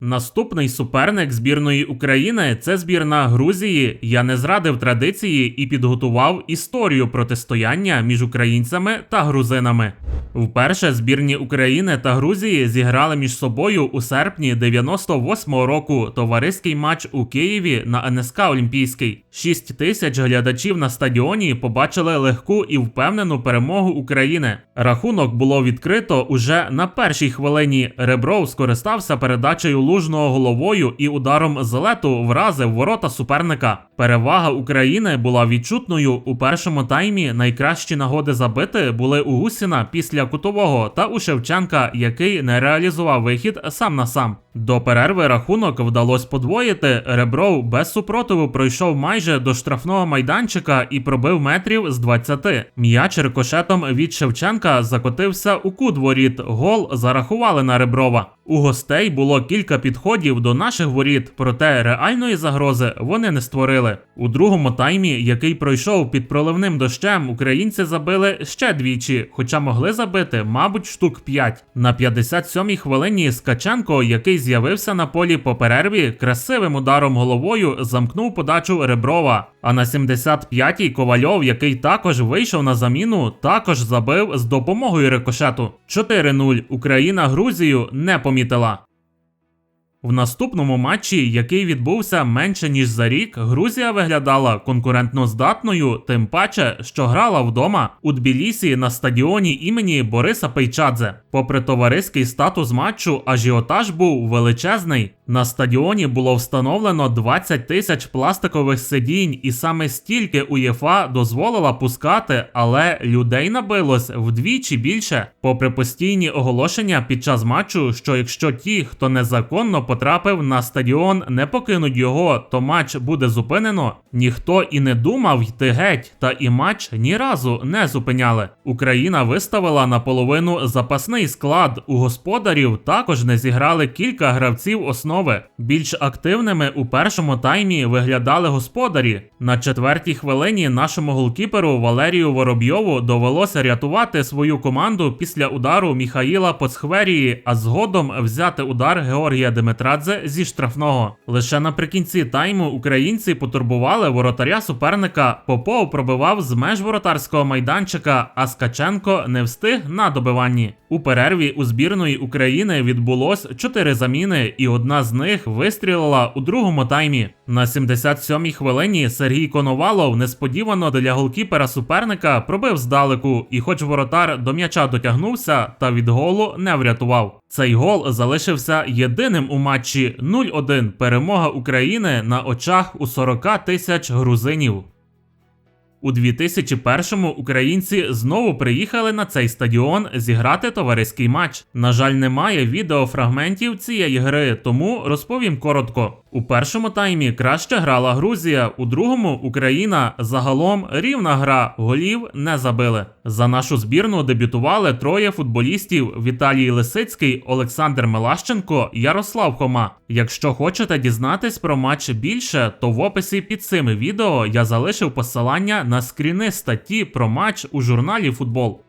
Наступний суперник збірної України це збірна Грузії. Я не зрадив традиції і підготував історію протистояння між українцями та грузинами. Вперше збірні України та Грузії зіграли між собою у серпні 98-го року товариський матч у Києві на НСК Олімпійський. 6 тисяч глядачів на стадіоні побачили легку і впевнену перемогу України. Рахунок було відкрито уже на першій хвилині. Ребров скористався передачею лужного головою і ударом з лету вразив ворота суперника. Перевага України була відчутною у першому таймі. Найкращі нагоди забити були у Гусіна після кутового та у Шевченка, який не реалізував вихід сам на сам. До перерви рахунок вдалося подвоїти. Ребров без супротиву пройшов майже до штрафного майданчика і пробив метрів з 20. М'яч рикошетом від Шевченка закотився у кут воріт. Гол зарахували на Реброва. У гостей було кілька підходів до наших воріт, проте реальної загрози вони не створили. У другому таймі, який пройшов під проливним дощем, українці забили ще двічі, хоча могли забити, мабуть, штук 5. На 57-й хвилині Скаченко, який з'явився на полі по перерві, красивим ударом головою замкнув подачу Реброва. А на 75-й Ковальов, який також вийшов на заміну, також забив з допомогою рикошету. 4-0. Україна Грузію не помітила. В наступному матчі, який відбувся менше ніж за рік, Грузія виглядала конкурентно здатною, тим паче, що грала вдома у Тбілісі на стадіоні імені Бориса Пейчадзе. Попри товариський статус матчу, ажіотаж був величезний. На стадіоні було встановлено 20 тисяч пластикових сидінь, і саме стільки УЄФА дозволила пускати, але людей набилось вдвічі більше. Попри постійні оголошення під час матчу, що якщо ті, хто незаконно потрапив на стадіон, не покинуть його, то матч буде зупинено. Ніхто і не думав йти геть, та і матч ні разу не зупиняли. Україна виставила наполовину запасний склад. У господарів також не зіграли кілька гравців основи. Більш активними у першому таймі виглядали господарі. На четвертій хвилині нашому голкіперу Валерію Воробйову довелося рятувати свою команду після удару Міхаїла Поцхверії, а згодом взяти удар Георгія Димитрадзе зі штрафного. Лише наприкінці тайму українці потурбували воротаря суперника. Попов пробивав з меж воротарського майданчика, а Скаченко не встиг на добиванні. У перерві у збірної України відбулось чотири заміни, і одна з них вистрілила у другому таймі. На 77-й хвилині Сергій Коновалов несподівано для голкіпера суперника пробив здалеку, і, хоч воротар до м'яча дотягнувся, та від голу не врятував. Цей гол залишився єдиним у матчі 0-1 перемога України на очах у 40 тисяч грузинів. У 2001-му українці знову приїхали на цей стадіон зіграти товариський матч. На жаль, немає відеофрагментів цієї гри, тому розповім коротко. У першому таймі краще грала Грузія, у другому Україна. Загалом рівна гра, голів не забили. За нашу збірну дебютували троє футболістів: Віталій Лисицький, Олександр Мелащенко, Ярослав Хома. Якщо хочете дізнатись про матч більше, то в описі під цим відео я залишив посилання на скріни статті про матч у журналі Футбол.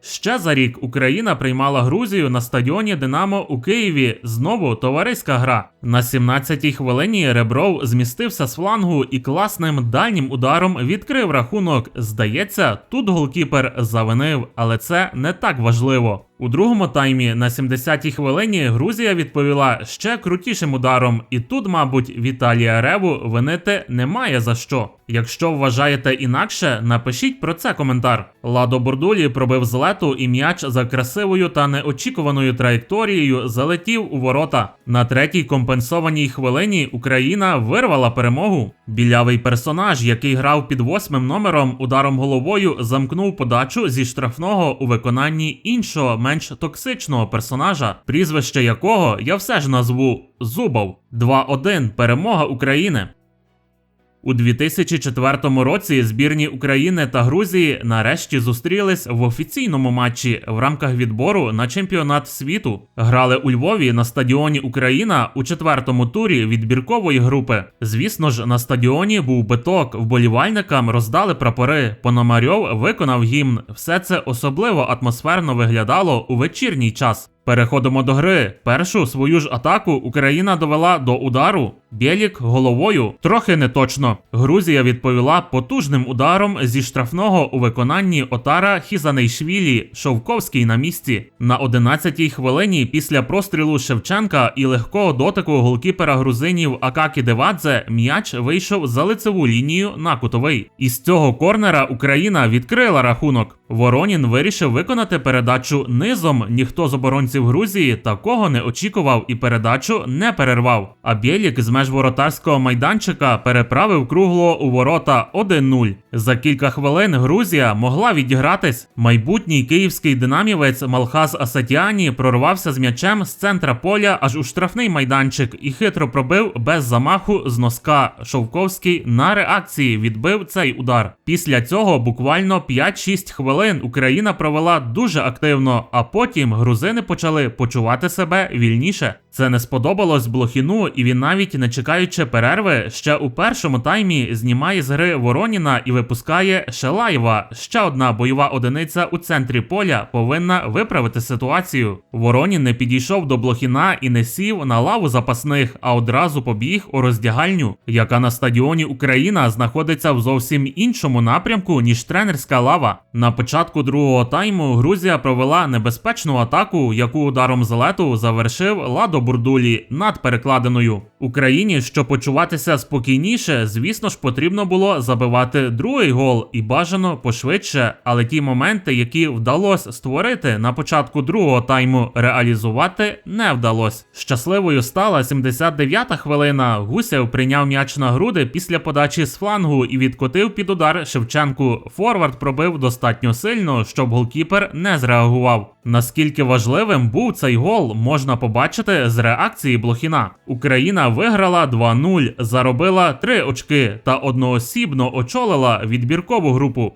Ще за рік Україна приймала Грузію на стадіоні Динамо у Києві. Знову товариська гра. На 17-й хвилині Ребров змістився з флангу і класним дальнім ударом відкрив рахунок. Здається, тут голкіпер завинив, але це не так важливо. У другому таймі на 70-й хвилині Грузія відповіла ще крутішим ударом, і тут, мабуть, Віталія Реву винити немає за що. Якщо вважаєте інакше, напишіть про це коментар. Ладо Бордулі пробив з лету і м'яч за красивою та неочікуваною траєкторією залетів у ворота. На третій компенсованій хвилині Україна вирвала перемогу. Білявий персонаж, який грав під восьмим номером, ударом головою замкнув подачу зі штрафного у виконанні іншого менш токсичного персонажа, прізвище якого я все ж назву Зубов. 2-1 перемога України. У 2004 році збірні України та Грузії нарешті зустрілись в офіційному матчі в рамках відбору на чемпіонат світу. Грали у Львові на стадіоні Україна у четвертому турі відбіркової групи. Звісно ж, на стадіоні був биток, вболівальникам роздали прапори. Пономарьов виконав гімн. Все це особливо атмосферно виглядало у вечірній час. Переходимо до гри. Першу свою ж атаку Україна довела до удару. Бєлік головою трохи не точно. Грузія відповіла потужним ударом зі штрафного у виконанні Отара Хізанейшвілі, Шовковський на місці. На 11-й хвилині після прострілу Шевченка і легкого дотику голкіпера грузинів Акакі Девадзе м'яч вийшов за лицеву лінію на кутовий. Із цього корнера Україна відкрила рахунок. Воронін вирішив виконати передачу низом. Ніхто з оборонців Грузії такого не очікував і передачу не перервав. А Бєлік з меж воротарського майданчика переправив кругло у ворота 1-0. За кілька хвилин Грузія могла відігратись. Майбутній київський динамівець Малхаз Асатіані прорвався з м'ячем з центра поля аж у штрафний майданчик і хитро пробив без замаху з носка. Шовковський на реакції відбив цей удар. Після цього буквально 5-6 хвилин Україна провела дуже активно, а потім грузини почали почувати себе вільніше. Це не сподобалось Блохіну, і він навіть не чекаючи перерви, ще у першому таймі знімає з гри Вороніна і випускає Шелаєва. Ще одна бойова одиниця у центрі поля повинна виправити ситуацію. Воронін не підійшов до Блохіна і не сів на лаву запасних, а одразу побіг у роздягальню, яка на стадіоні Україна знаходиться в зовсім іншому напрямку ніж тренерська лава. На початку другого тайму Грузія провела небезпечну атаку, яку ударом з лету завершив Ладо Бурдулі над перекладиною. Україні, щоб почуватися спокійніше, звісно ж, потрібно було забивати другий гол і бажано пошвидше. Але ті моменти, які вдалося створити на початку другого тайму, реалізувати не вдалося. Щасливою стала 79-та хвилина. Гусєв прийняв м'яч на груди після подачі з флангу і відкотив під удар Шевченку. Форвард пробив достатньо сильно, щоб голкіпер не зреагував. Наскільки важливим був цей гол, можна побачити з реакції Блохіна. Україна виграла 2-0, заробила 3 очки та одноосібно очолила відбіркову групу.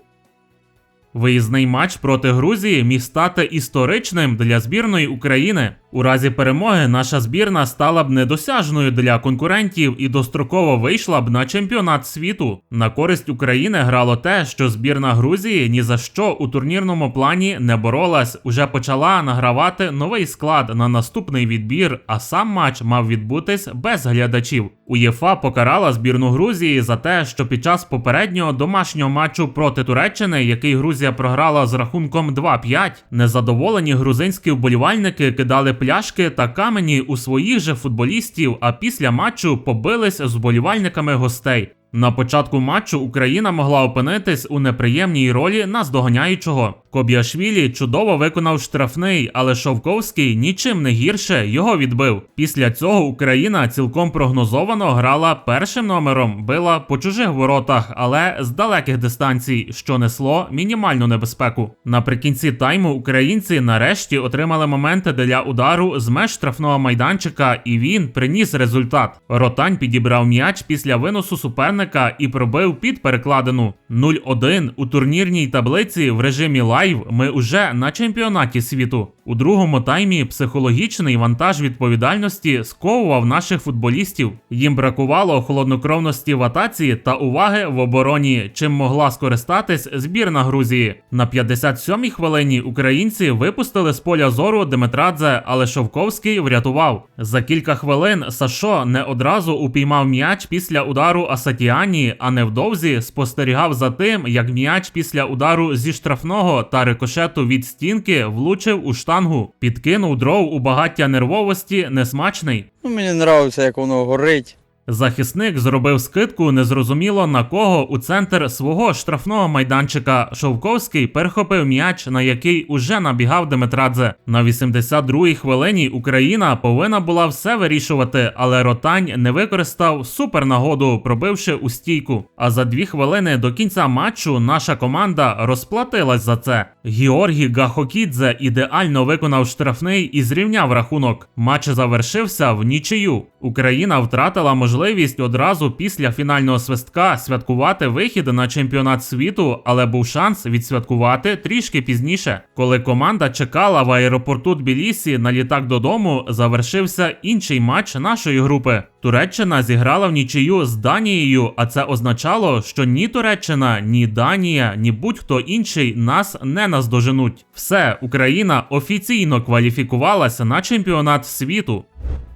Виїзний матч проти Грузії міг стати історичним для збірної України. У разі перемоги наша збірна стала б недосяжною для конкурентів і достроково вийшла б на чемпіонат світу. На користь України грало те, що збірна Грузії ні за що у турнірному плані не боролась, уже почала награвати новий склад на наступний відбір, а сам матч мав відбутись без глядачів. УЄФА покарала збірну Грузії за те, що під час попереднього домашнього матчу проти Туреччини, який Грузія програла з рахунком 2-5, незадоволені грузинські вболівальники кидали пляшки та камені у своїх же футболістів, а після матчу побились з вболівальниками гостей. На початку матчу Україна могла опинитись у неприємній ролі наздоганяючого. Кобіашвілі чудово виконав штрафний, але Шовковський нічим не гірше його відбив. Після цього Україна цілком прогнозовано грала першим номером, била по чужих воротах, але з далеких дистанцій, що несло мінімальну небезпеку. Наприкінці тайму українці нарешті отримали моменти для удару з меж штрафного майданчика, і він приніс результат. Ротань підібрав м'яч після виносу суперника і пробив під перекладину 0-1 у турнірній таблиці в режимі лайв. Ми уже на чемпіонаті світу. У другому таймі психологічний вантаж відповідальності сковував наших футболістів. Їм бракувало холоднокровності в атаці та уваги в обороні, чим могла скористатись збірна Грузії. На 57-й хвилині українці випустили з поля зору Деметрадзе, але Шовковський врятував. За кілька хвилин Сашо не одразу упіймав м'яч після удару Асатіані, а невдовзі спостерігав за тим, як м'яч після удару зі штрафного та рикошету від стінки влучив у штангу, підкинув дров у багаття нервовості несмачний. Ну, мені подобається, як воно горить. Захисник зробив скидку незрозуміло на кого у центр свого штрафного майданчика. Шовковський перехопив м'яч, на який уже набігав Деметрадзе. На 82-й хвилині Україна повинна була все вирішувати, але Ротань не використав супернагоду, пробивши у стійку. А за дві хвилини до кінця матчу наша команда розплатилась за це. Георгій Гахокідзе ідеально виконав штрафний і зрівняв рахунок. Матч завершився в нічию. Україна втратила можливість одразу після фінального свистка святкувати вихід на чемпіонат світу, але був шанс відсвяткувати трішки пізніше. Коли команда чекала в аеропорту Тбілісі на літак додому, завершився інший матч нашої групи. Туреччина зіграла в нічию з Данією, а це означало, що ні Туреччина, ні Данія, ні будь-хто інший нас не наздоженуть. Все, Україна офіційно кваліфікувалася на чемпіонат світу.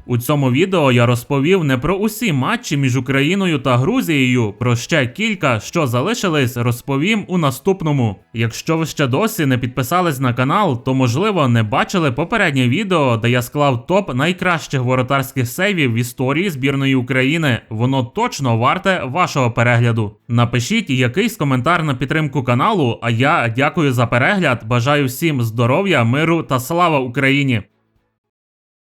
У цьому відео я розповів не про усі матчі між Україною та Грузією, про ще кілька, що залишились, розповім у наступному. Якщо ви ще досі не підписались на канал, то можливо не бачили попереднє відео, де я склав топ найкращих воротарських сейвів в історії збірної України. Воно точно варте вашого перегляду. Напишіть якийсь коментар на підтримку каналу. А я дякую за перегляд. Бажаю всім здоров'я, миру та слава Україні!